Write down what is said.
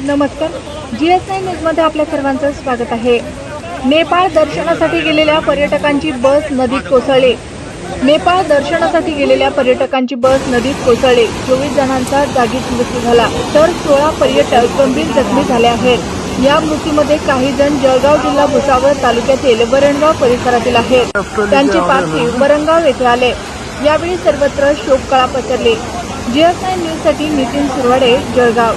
नमस्कार. G S I न्यूजमध्ये आपल्या सर्वांचं स्वागत आहे. नेपाळ दर्शनासाठी गेलेल्या पर्यटकांची बस नदीत कोसळली. नेपाळ दर्शनासाठी गेलेल्या पर्यटकांची बस नदीत कोसळली. चोवीस जणांचा जागीच मृत्यू झाला. तर सोळा पर्यटक गंभीर जखमी झाले आहेत. या मृत्यूमध्ये काही जण जळगाव जिल्हा भुसावळ तालुक्यातील वरणगाव परिसरातील आहेत. त्यांचे पार्थिव वरणगाव येथे आले. यावेळी सर्वत्र शोककळा पसरली. जीएसआय न्यूजसाठी नितीन सुरवाडे जळगाव.